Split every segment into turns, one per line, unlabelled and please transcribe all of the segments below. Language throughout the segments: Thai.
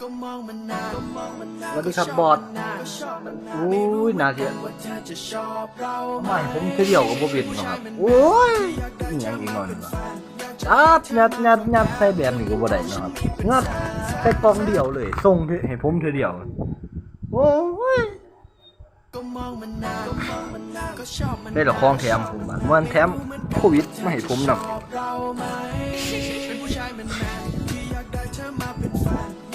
สวัสดีครับบอสอุ้ยนาเทียไม่ผมเที่ยวกับบ่เป็นหรอกครับโอ้ยอหยังอีกหน่อยหนึงวะอัดยัดยัดยัดใส่แบบนี้ก็บ่ได้เนาะครับงัดใส่กล่องเดียวเลยส่งให้ผมเท่อเดียวโอ้ยได้หรอของแถมผมอะมันแถมโควิดมาให้ผมนำ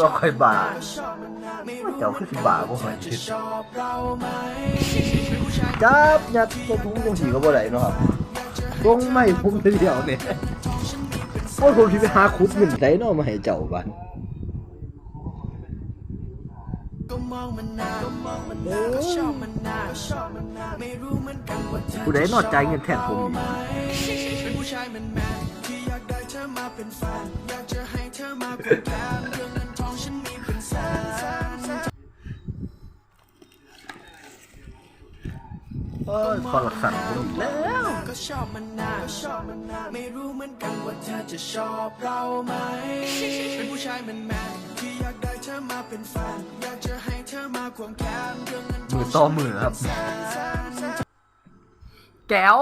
ว่าค่อยบาเจ้าคือสิบาบ่ค่อยคิดจับยัดตัวถุงจังสีก็บ่ได้เนาะครับตรงไม่ผมเดียวเนี่ยโอ้ยผมสิไปหาขุดเงินไสเนาะมาให้เจ้าบ้านผู้ใดนอกใจาย เงินแทนผมอีกโอ้ยพอหลักสันผมอีกแล้ว
ก็ชอบมันนาชอบมันนาไม่รู้เหมือนกันว่าเธอจะชอบเราไหมเป็นผู้ชายแมนแมนๆที่อยากได้เธอมาเป็นแฟนอยากจะให้เธอมาควงแขนเรื่องเงินท
มื
อ
องต่อมือครับ แก้ว